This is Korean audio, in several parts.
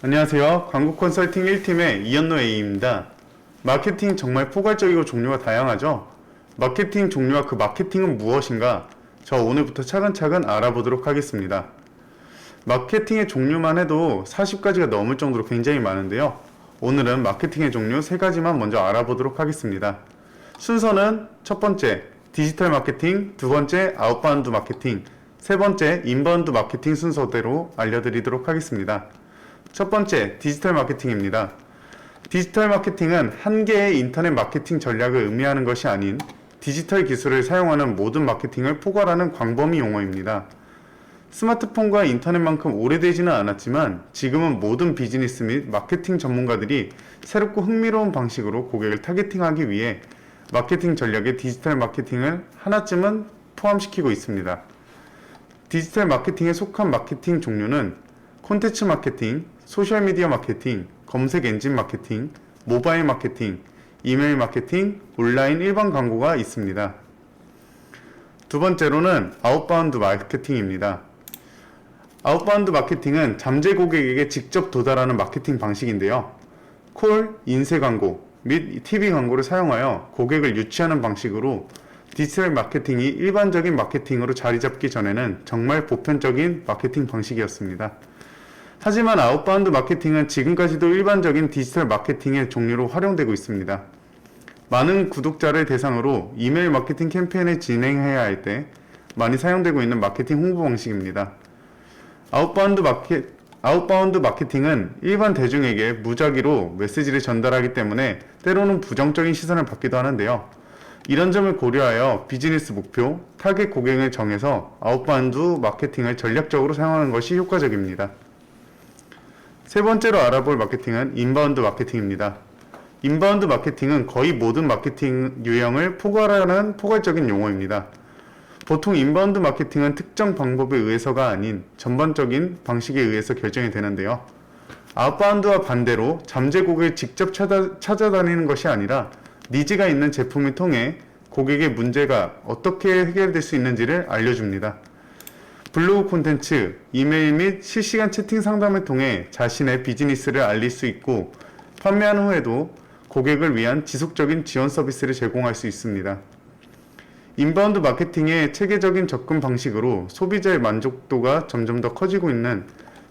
안녕하세요. 광고 컨설팅 1팀의 이현노 A입니다. 마케팅 정말 포괄적이고 종류가 다양하죠? 마케팅 종류와 그 마케팅은 무엇인가? 저 오늘부터 차근차근 알아보도록 하겠습니다. 마케팅의 종류만 해도 40가지가 넘을 정도로 굉장히 많은데요. 오늘은 마케팅의 종류 3가지만 먼저 알아보도록 하겠습니다. 순서는 첫 번째 디지털 마케팅, 두 번째 아웃바운드 마케팅, 세 번째 인바운드 마케팅 순서대로 알려드리도록 하겠습니다. 첫 번째 디지털 마케팅입니다. 디지털 마케팅은 한 개의 인터넷 마케팅 전략을 의미하는 것이 아닌 디지털 기술을 사용하는 모든 마케팅을 포괄하는 광범위 용어입니다. 스마트폰과 인터넷만큼 오래되지는 않았지만 지금은 모든 비즈니스 및 마케팅 전문가들이 새롭고 흥미로운 방식으로 고객을 타겟팅하기 위해 마케팅 전략에 디지털 마케팅을 하나쯤은 포함시키고 있습니다. 디지털 마케팅에 속한 마케팅 종류는 콘텐츠 마케팅, 소셜미디어 마케팅, 검색 엔진 마케팅, 모바일 마케팅, 이메일 마케팅, 온라인 일반 광고가 있습니다. 두 번째로는 아웃바운드 마케팅입니다. 아웃바운드 마케팅은 잠재 고객에게 직접 도달하는 마케팅 방식인데요. 콜, 인쇄 광고 및 TV 광고를 사용하여 고객을 유치하는 방식으로 디지털 마케팅이 일반적인 마케팅으로 자리 잡기 전에는 정말 보편적인 마케팅 방식이었습니다. 하지만 아웃바운드 마케팅은 지금까지도 일반적인 디지털 마케팅의 종류로 활용되고 있습니다. 많은 구독자를 대상으로 이메일 마케팅 캠페인을 진행해야 할 때 많이 사용되고 있는 마케팅 홍보 방식입니다. 아웃바운드 마케 아웃바운드 마케팅은 일반 대중에게 무작위로 메시지를 전달하기 때문에 때로는 부정적인 시선을 받기도 하는데요. 이런 점을 고려하여 비즈니스 목표, 타겟 고객을 정해서 아웃바운드 마케팅을 전략적으로 사용하는 것이 효과적입니다. 세 번째로 알아볼 마케팅은 인바운드 마케팅입니다. 인바운드 마케팅은 거의 모든 마케팅 유형을 포괄하는 포괄적인 용어입니다. 보통 인바운드 마케팅은 특정 방법에 의해서가 아닌 전반적인 방식에 의해서 결정이 되는데요. 아웃바운드와 반대로 잠재 고객을 직접 찾아, 찾아다니는 것이 아니라 니즈가 있는 제품을 통해 고객의 문제가 어떻게 해결될 수 있는지를 알려줍니다. 블로그 콘텐츠, 이메일 및 실시간 채팅 상담을 통해 자신의 비즈니스를 알릴 수 있고 판매한 후에도 고객을 위한 지속적인 지원 서비스를 제공할 수 있습니다. 인바운드 마케팅의 체계적인 접근 방식으로 소비자의 만족도가 점점 더 커지고 있는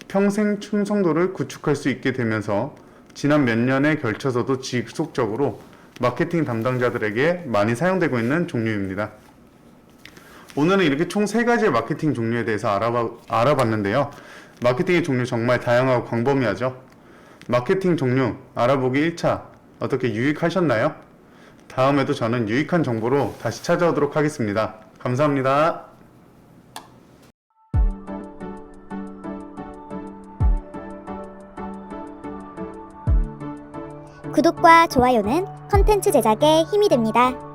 평생 충성도를 구축할 수 있게 되면서 지난 몇 년에 걸쳐서도 지속적으로 마케팅 담당자들에게 많이 사용되고 있는 종류입니다. 오늘은 이렇게 총 세 가지의 마케팅 종류에 대해서 알아봐, 알아봤는데요. 마케팅의 종류 정말 다양하고 광범위하죠. 마케팅 종류 알아보기 1차 어떻게 유익하셨나요? 다음에도 저는 유익한 정보로 다시 찾아오도록 하겠습니다. 감사합니다. 구독과 좋아요는 컨텐츠 제작에 힘이 됩니다.